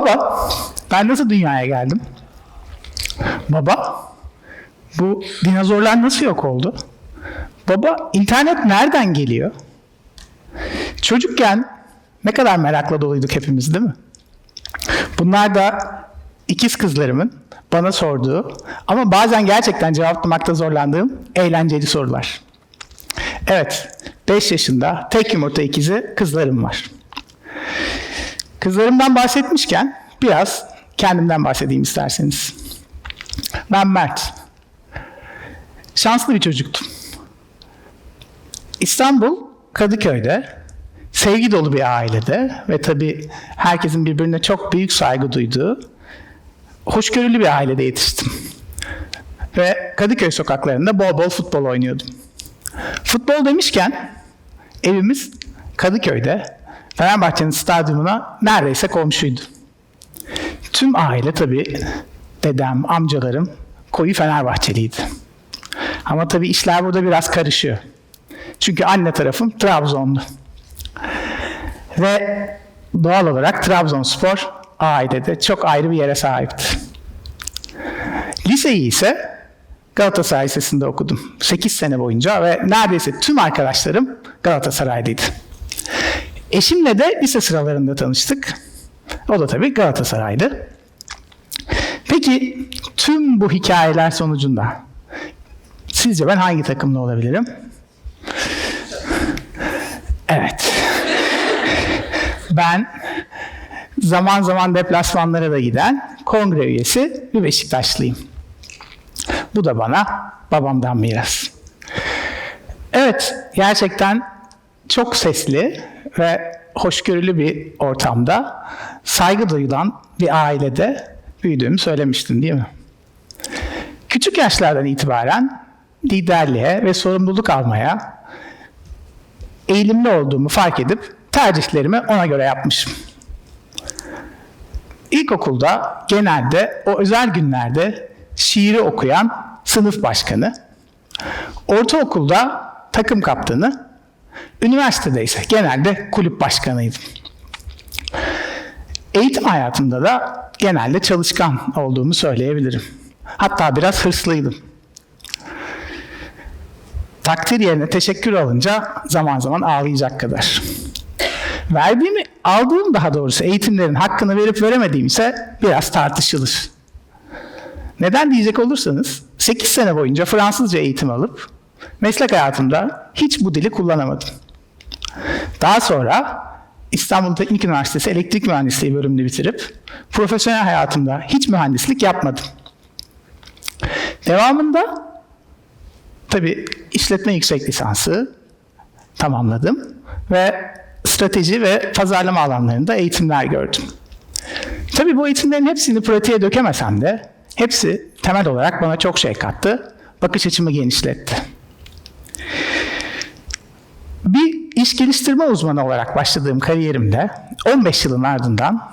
Baba, ben nasıl dünyaya geldim? Baba, bu dinozorlar nasıl yok oldu? Baba, internet nereden geliyor? Çocukken ne kadar merakla doluyduk hepimiz değil mi? Bunlar da ikiz kızlarımın bana sorduğu ama bazen gerçekten cevaplamakta zorlandığım eğlenceli sorular. Evet, 5 yaşında tek yumurta ikizi kızlarım var. Kızlarımdan bahsetmişken biraz kendimden bahsedeyim isterseniz. Ben Mert. Şanslı bir çocuktum. İstanbul, Kadıköy'de sevgi dolu bir ailede ve tabii herkesin birbirine çok büyük saygı duyduğu hoşgörülü bir ailede yetiştim. Ve Kadıköy sokaklarında bol bol futbol oynuyordum. Futbol demişken evimiz Kadıköy'de Fenerbahçe'nin stadyumuna neredeyse komşuydu. Tüm aile tabii dedem, amcalarım koyu Fenerbahçeliydi. Ama tabii işler burada biraz karışıyor. Çünkü anne tarafım Trabzonlu. Ve doğal olarak Trabzonspor ailede çok ayrı bir yere sahipti. Liseyi ise Galatasaray Lisesi'nde okudum. 8 sene boyunca ve neredeyse tüm arkadaşlarım Galatasaraylıydı. Eşimle de lise sıralarında tanıştık. O da tabii Galatasaraylı. Peki tüm bu hikayeler sonucunda sizce ben hangi takımlı olabilirim? Evet. Ben zaman zaman deplasmanlara da giden kongre üyesi bir Beşiktaşlıyım. Bu da bana babamdan miras. Evet, gerçekten çok sesli ve hoşgörülü bir ortamda saygı duyulan bir ailede büyüdüğümü söylemiştim değil mi? Küçük yaşlardan itibaren liderliğe ve sorumluluk almaya eğilimli olduğumu fark edip tercihlerimi ona göre yapmışım. İlkokulda genelde o özel günlerde şiiri okuyan sınıf başkanı, ortaokulda takım kaptanı, üniversitede ise genelde kulüp başkanıydım. Eğitim hayatımda da genelde çalışkan olduğumu söyleyebilirim. Hatta biraz hırslıydım. Takdir yerine teşekkür alınca zaman zaman ağlayacak kadar. Verdiğimi, aldığım daha doğrusu eğitimlerin hakkını verip veremediğim ise biraz tartışılır. Neden diyecek olursanız 8 sene boyunca Fransızca eğitim alıp meslek hayatımda hiç bu dili kullanamadım. Daha sonra İstanbul Teknik Üniversitesi Elektrik Mühendisliği bölümünü bitirip profesyonel hayatımda hiç mühendislik yapmadım. Devamında tabii işletme yüksek lisansı tamamladım ve strateji ve pazarlama alanlarında eğitimler gördüm. Tabii bu eğitimlerin hepsini pratiğe dökemesem de hepsi temel olarak bana çok şey kattı, bakış açımı genişletti. Bir iş geliştirme uzmanı olarak başladığım kariyerimde 15 yılın ardından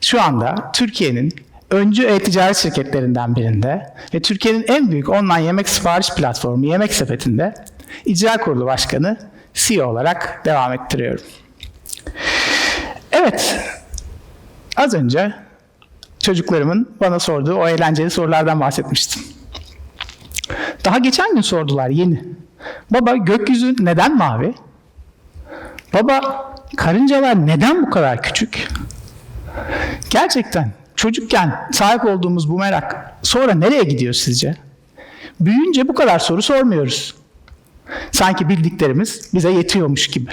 şu anda Türkiye'nin öncü e-ticaret şirketlerinden birinde ve Türkiye'nin en büyük online yemek sipariş platformu Yemek Sepeti'nde icra kurulu başkanı CEO olarak devam ettiriyorum. Evet, az önce çocuklarımın bana sorduğu o eğlenceli sorulardan bahsetmiştim. Daha geçen gün sordular yeni. Baba gökyüzü neden mavi? Baba karıncalar neden bu kadar küçük? Gerçekten çocukken sahip olduğumuz bu merak sonra nereye gidiyor sizce? Büyüyünce bu kadar soru sormuyoruz. Sanki bildiklerimiz bize yetiyormuş gibi.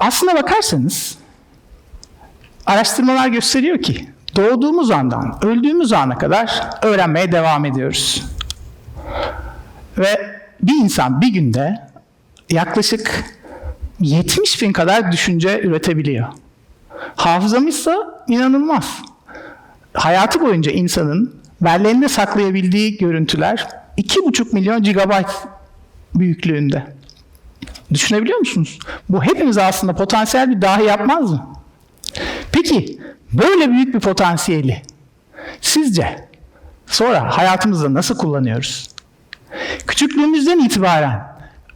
Aslına bakarsanız araştırmalar gösteriyor ki doğduğumuz andan öldüğümüz ana kadar öğrenmeye devam ediyoruz. Ve bir insan bir günde yaklaşık 70 bin kadar düşünce üretebiliyor. Hafızamızsa inanılmaz. Hayatı boyunca insanın belleğinde saklayabildiği görüntüler 2,5 milyon gigabayt büyüklüğünde. Düşünebiliyor musunuz? Bu hepimiz aslında potansiyel bir dahi yapmaz mı? Peki böyle büyük bir potansiyeli sizce sonra hayatımızda nasıl kullanıyoruz? Küçüklüğümüzden itibaren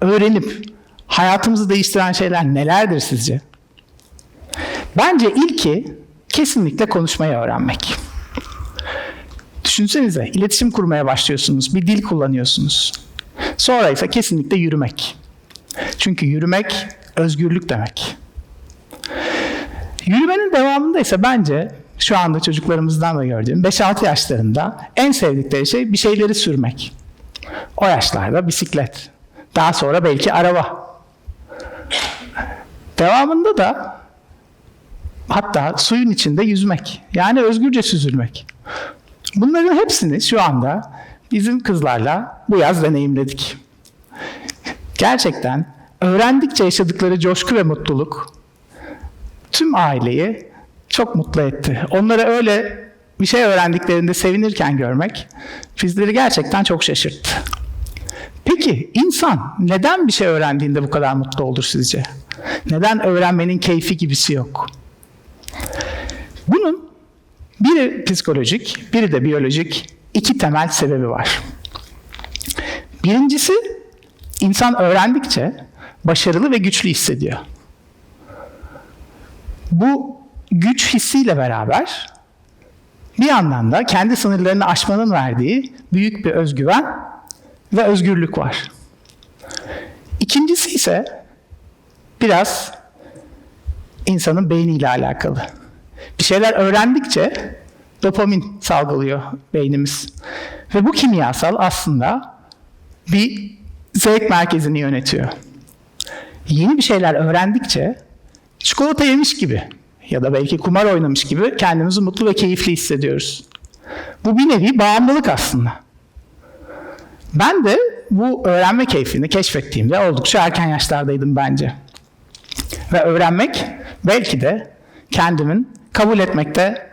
öğrenip hayatımızı değiştiren şeyler nelerdir sizce? Bence ilki kesinlikle konuşmayı öğrenmek. Düşünsenize iletişim kurmaya başlıyorsunuz, bir dil kullanıyorsunuz. Sonra ise kesinlikle yürümek. Çünkü yürümek özgürlük demek. Yürümenin devamında ise bence şu anda çocuklarımızdan da gördüğüm 5-6 yaşlarında en sevdikleri şey bir şeyleri sürmek. O yaşlarda bisiklet. Daha sonra belki araba. Devamında da hatta suyun içinde yüzmek. Yani özgürce süzülmek. Bunların hepsini şu anda bizim kızlarla bu yaz deneyimledik. Gerçekten öğrendikçe yaşadıkları coşku ve mutluluk tüm aileyi çok mutlu etti. Onları öyle bir şey öğrendiklerinde sevinirken görmek bizleri gerçekten çok şaşırttı. Peki insan neden bir şey öğrendiğinde bu kadar mutlu olur sizce? Neden öğrenmenin keyfi gibisi yok? Bunun biri psikolojik, biri de biyolojik iki temel sebebi var. Birincisi insan öğrendikçe başarılı ve güçlü hissediyor. Bu güç hissiyle beraber bir yandan da kendi sınırlarını aşmanın verdiği büyük bir özgüven ve özgürlük var. İkincisi ise biraz insanın beyniyle alakalı. Bir şeyler öğrendikçe dopamin salgılıyor beynimiz. Ve bu kimyasal aslında bir zevk merkezini yönetiyor. Yeni bir şeyler öğrendikçe çikolata yemiş gibi ya da belki kumar oynamış gibi kendimizi mutlu ve keyifli hissediyoruz. Bu bir nevi bağımlılık aslında. Ben de bu öğrenme keyfini keşfettiğimde oldukça erken yaşlardaydım bence. Ve öğrenmek belki de kendimin kabul etmekte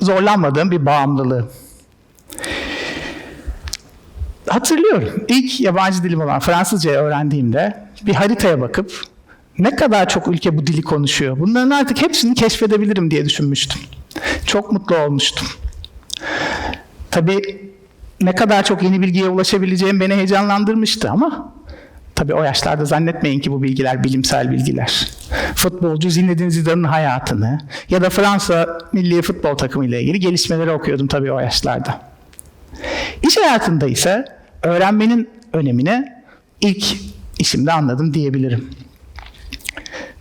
zorlanmadığım bir bağımlılığı. Hatırlıyorum ilk yabancı dilim olan Fransızcayı öğrendiğimde bir haritaya bakıp ne kadar çok ülke bu dili konuşuyor. Bunların artık hepsini keşfedebilirim diye düşünmüştüm. Çok mutlu olmuştum. Tabii ne kadar çok yeni bilgiye ulaşabileceğim beni heyecanlandırmıştı ama tabii o yaşlarda zannetmeyin ki bu bilgiler bilimsel bilgiler. Futbolcu Zinedine Zidane'ın hayatını ya da Fransa milli futbol takımı ile ilgili gelişmeleri okuyordum tabii o yaşlarda. İş hayatında ise öğrenmenin önemini ilk işimde anladım diyebilirim.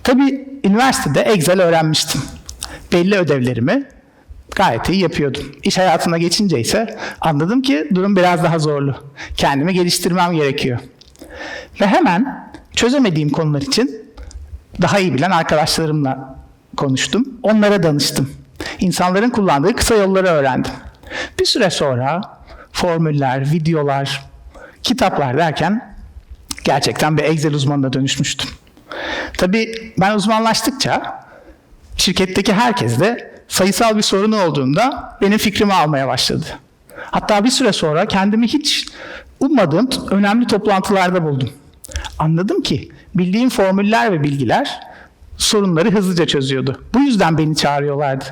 Tabii üniversitede Excel öğrenmiştim. Belli ödevlerimi gayet iyi yapıyordum. İş hayatına geçince ise anladım ki durum biraz daha zorlu. Kendimi geliştirmem gerekiyor. Ve hemen çözemediğim konular için daha iyi bilen arkadaşlarımla konuştum. Onlara danıştım. İnsanların kullandığı kısa yolları öğrendim. Bir süre sonra formüller, videolar, kitaplar derken gerçekten bir Excel uzmanına dönüşmüştüm. Tabii ben uzmanlaştıkça şirketteki herkes de sayısal bir sorunu olduğunda benim fikrimi almaya başladı. Hatta bir süre sonra kendimi hiç ummadığım önemli toplantılarda buldum. Anladım ki bildiğim formüller ve bilgiler sorunları hızlıca çözüyordu. Bu yüzden beni çağırıyorlardı.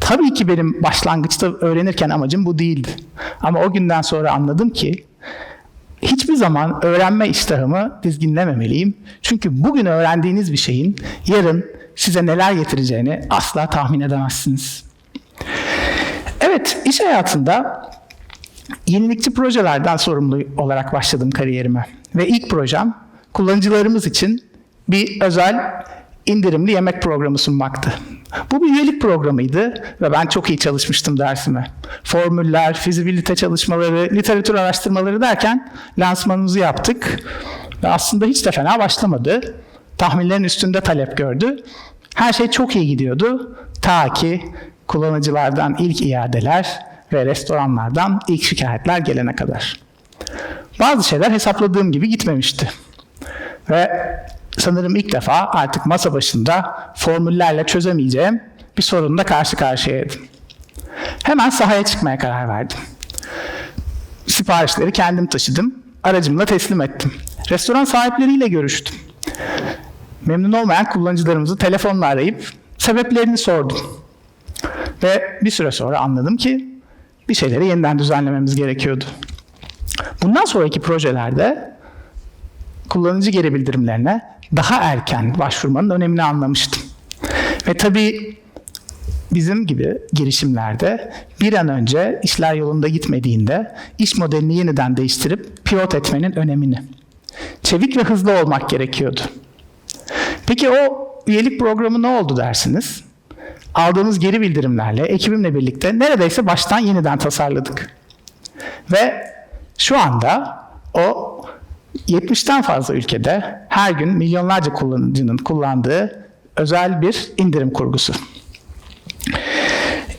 Tabii ki benim başlangıçta öğrenirken amacım bu değildi. Ama o günden sonra anladım ki hiçbir zaman öğrenme iştahımı dizginlememeliyim. Çünkü bugün öğrendiğiniz bir şeyin yarın size neler getireceğini asla tahmin edemezsiniz. Evet, iş hayatında yenilikçi projelerden sorumlu olarak başladım kariyerime. Ve ilk projem kullanıcılarımız için bir özel indirimli yemek programı sunmaktı. Bu bir üyelik programıydı ve ben çok iyi çalışmıştım dersime. Formüller, fizibilite çalışmaları, literatür araştırmaları derken lansmanımızı yaptık. Ve aslında hiç de fena başlamadı. Tahminlerin üstünde talep gördü. Her şey çok iyi gidiyordu. Ta ki kullanıcılardan ilk iadeler ve restoranlardan ilk şikayetler gelene kadar. Bazı şeyler hesapladığım gibi gitmemişti. Ve sanırım ilk defa artık masa başında formüllerle çözemeyeceğim bir sorunla karşı karşıyaydım. Hemen sahaya çıkmaya karar verdim. Siparişleri kendim taşıdım, aracımla teslim ettim. Restoran sahipleriyle görüştüm. Memnun olmayan kullanıcılarımızı telefonla arayıp sebeplerini sordum. Ve bir süre sonra anladım ki bir şeyleri yeniden düzenlememiz gerekiyordu. Bundan sonraki projelerde kullanıcı geri bildirimlerine daha erken başvurmanın önemini anlamıştım. Ve tabii bizim gibi girişimlerde bir an önce işler yolunda gitmediğinde iş modelini yeniden değiştirip pivot etmenin önemini. Çevik ve hızlı olmak gerekiyordu. Peki o üyelik programı ne oldu dersiniz? Aldığımız geri bildirimlerle ekibimle birlikte neredeyse baştan yeniden tasarladık. Ve şu anda o 70'ten fazla ülkede her gün milyonlarca kullanıcının kullandığı özel bir indirim kurgusu.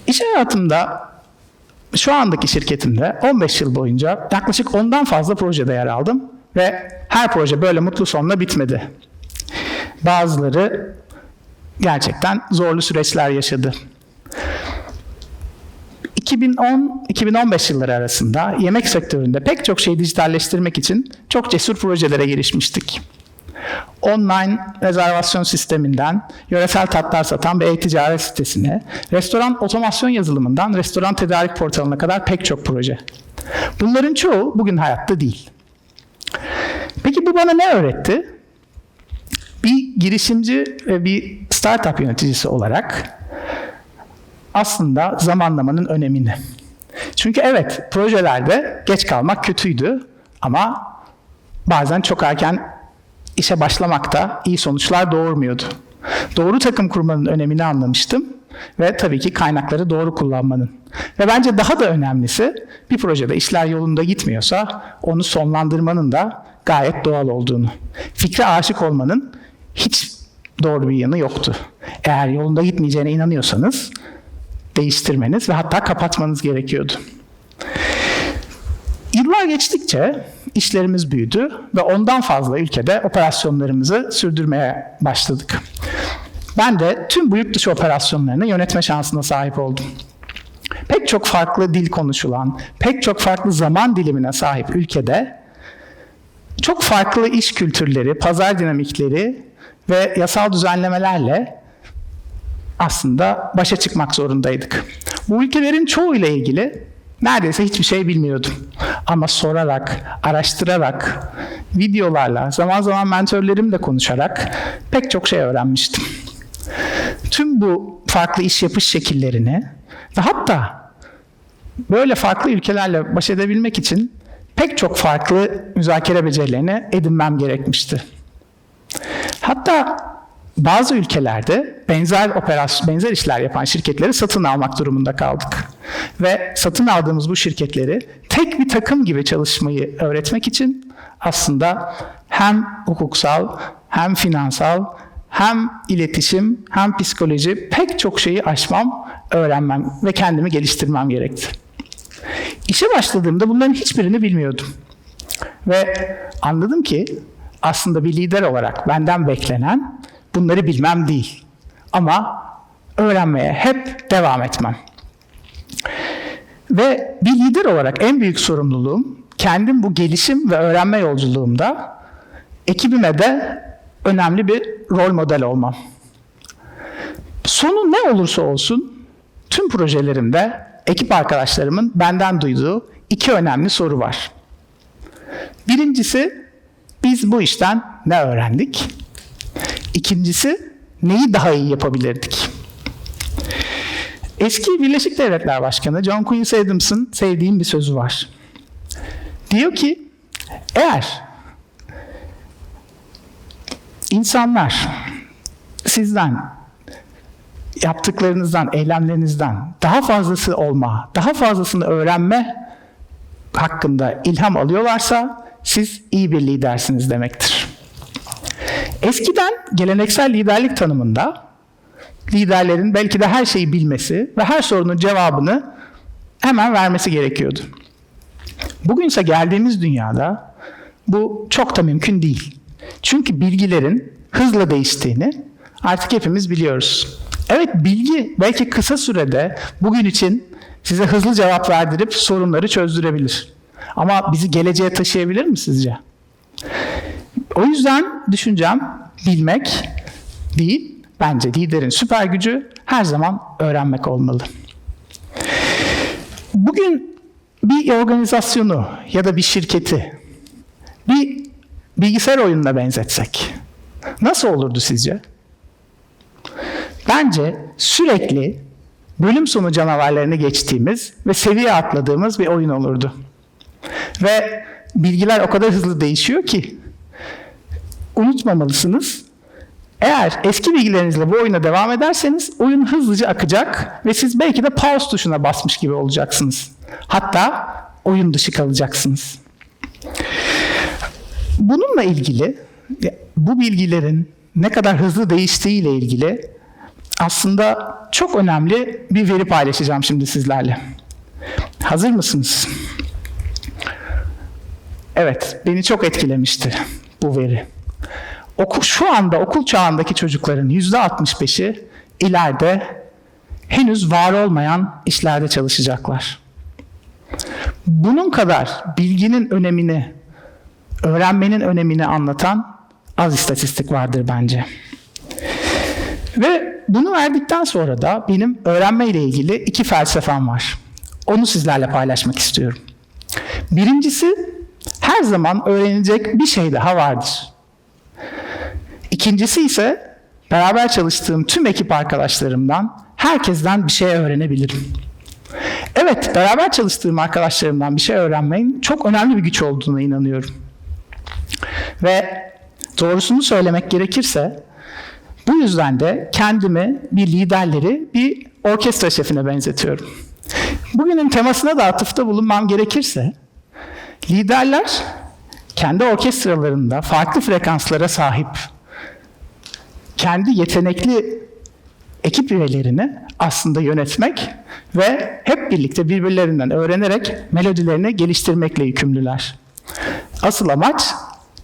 İş hayatımda şu andaki şirketimde 15 yıl boyunca yaklaşık ondan fazla projede yer aldım ve her proje böyle mutlu sonla bitmedi. Bazıları gerçekten zorlu süreçler yaşadı. 2010-2015 yılları arasında yemek sektöründe pek çok şeyi dijitalleştirmek için çok cesur projelere girişmiştik. Online rezervasyon sisteminden yöresel tatlar satan bir e-ticaret sitesine, restoran otomasyon yazılımından restoran tedarik portalına kadar pek çok proje. Bunların çoğu bugün hayatta değil. Peki bu bana ne öğretti? Bir girişimci ve bir startup yöneticisi olarak aslında zamanlamanın önemini. Çünkü evet projelerde geç kalmak kötüydü ama bazen çok erken işe başlamakta iyi sonuçlar doğurmuyordu. Doğru takım kurmanın önemini anlamıştım ve tabii ki kaynakları doğru kullanmanın. Ve bence daha da önemlisi bir projede işler yolunda gitmiyorsa onu sonlandırmanın da gayet doğal olduğunu. Fikre aşık olmanın hiç doğru bir yanı yoktu. Eğer yolunda gitmeyeceğine inanıyorsanız değiştirmeniz ve hatta kapatmanız gerekiyordu. Yıllar geçtikçe işlerimiz büyüdü ve ondan fazla ülkede operasyonlarımızı sürdürmeye başladık. Ben de tüm bu yurt dışı operasyonlarını yönetme şansına sahip oldum. Pek çok farklı dil konuşulan, pek çok farklı zaman dilimine sahip ülkede çok farklı iş kültürleri, pazar dinamikleri ve yasal düzenlemelerle aslında başa çıkmak zorundaydık. Bu ülkelerin çoğu ile ilgili neredeyse hiçbir şey bilmiyordum. Ama sorarak, araştırarak, videolarla, zaman zaman mentörlerimle konuşarak pek çok şey öğrenmiştim. Tüm bu farklı iş yapış şekillerini ve hatta böyle farklı ülkelerle baş edebilmek için pek çok farklı müzakere becerilerini edinmem gerekmişti. Hatta bazı ülkelerde benzer operasyon, benzer işler yapan şirketleri satın almak durumunda kaldık. Ve satın aldığımız bu şirketleri tek bir takım gibi çalışmayı öğretmek için aslında hem hukuksal, hem finansal, hem iletişim, hem psikoloji pek çok şeyi aşmam, öğrenmem ve kendimi geliştirmem gerekti. İşe başladığımda bunların hiçbirini bilmiyordum. Ve anladım ki aslında bir lider olarak benden beklenen bunları bilmem değil. Ama öğrenmeye hep devam etmem. Ve bir lider olarak en büyük sorumluluğum kendim bu gelişim ve öğrenme yolculuğumda ekibime de önemli bir rol model olmam. Sonu ne olursa olsun tüm projelerimde ekip arkadaşlarımın benden duyduğu iki önemli soru var. Birincisi biz bu işten ne öğrendik? İkincisi neyi daha iyi yapabilirdik? Eski Birleşik Devletler Başkanı John Quincy Adams'ın sevdiğim bir sözü var. Diyor ki eğer insanlar sizden yaptıklarınızdan, eylemlerinizden daha fazlası olma, daha fazlasını öğrenme hakkında ilham alıyorlarsa siz iyi bir lidersiniz demektir. Eskiden geleneksel liderlik tanımında liderlerin belki de her şeyi bilmesi ve her sorunun cevabını hemen vermesi gerekiyordu. Bugünse geldiğimiz dünyada bu çok da mümkün değil. Çünkü bilgilerin hızla değiştiğini artık hepimiz biliyoruz. Evet bilgi belki kısa sürede bugün için size hızlı cevap verdirip sorunları çözdürebilir. Ama bizi geleceğe taşıyabilir mi sizce? O yüzden düşüncem bilmek değil, bence liderin süper gücü her zaman öğrenmek olmalı. Bugün bir organizasyonu ya da bir şirketi bir bilgisayar oyununa benzetsek nasıl olurdu sizce? Bence sürekli bölüm sonu canavarlarını geçtiğimiz ve seviye atladığımız bir oyun olurdu. Ve bilgiler o kadar hızlı değişiyor ki unutmamalısınız. Eğer eski bilgilerinizle bu oyuna devam ederseniz oyun hızlıca akacak ve siz belki de pause tuşuna basmış gibi olacaksınız. Hatta oyun dışı kalacaksınız. Bununla ilgili bu bilgilerin ne kadar hızlı değiştiğiyle ilgili aslında çok önemli bir veri paylaşacağım şimdi sizlerle. Hazır mısınız? Evet, beni çok etkilemişti bu veri. Okul, şu anda okul çağındaki çocukların yüzde 65'i ileride henüz var olmayan işlerde çalışacaklar. Bunun kadar bilginin önemini, öğrenmenin önemini anlatan az istatistik vardır bence. Ve bunu verdikten sonra da benim öğrenme ile ilgili iki felsefem var. Onu sizlerle paylaşmak istiyorum. Birincisi, her zaman öğrenecek bir şey daha vardır. İkincisi ise beraber çalıştığım tüm ekip arkadaşlarımdan, herkesten bir şey öğrenebilirim. Evet, beraber çalıştığım arkadaşlarımdan bir şey öğrenmenin çok önemli bir güç olduğuna inanıyorum. Ve doğrusunu söylemek gerekirse, bu yüzden de kendimi bir liderleri bir orkestra şefine benzetiyorum. Bugünün temasına da atıfta bulunmam gerekirse, liderler kendi orkestralarında farklı frekanslara sahip kendi yetenekli ekip üyelerini aslında yönetmek ve hep birlikte birbirlerinden öğrenerek melodilerini geliştirmekle yükümlüler. Asıl amaç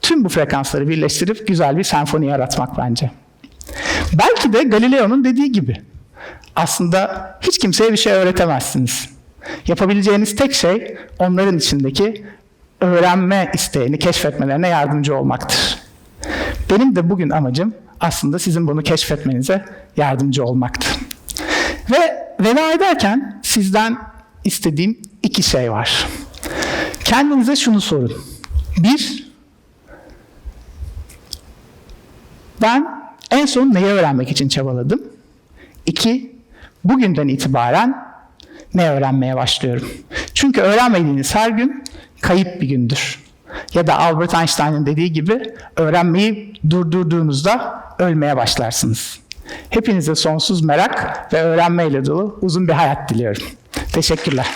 tüm bu frekansları birleştirip güzel bir senfoni yaratmak bence. Belki de Galileo'nun dediği gibi aslında hiç kimseye bir şey öğretemezsiniz. Yapabileceğiniz tek şey onların içindeki öğrenme isteğini keşfetmelerine yardımcı olmaktır. Benim de bugün amacım aslında sizin bunu keşfetmenize yardımcı olmaktı. Ve veda ederken sizden istediğim iki şey var. Kendinize şunu sorun. Bir, ben en son neyi öğrenmek için çabaladım? İki, bugünden itibaren ne öğrenmeye başlıyorum? Çünkü öğrenmediğiniz her gün kayıp bir gündür. Ya da Albert Einstein'ın dediği gibi öğrenmeyi durdurduğunuzda ölmeye başlarsınız. Hepinize sonsuz merak ve öğrenmeyle dolu uzun bir hayat diliyorum. Teşekkürler.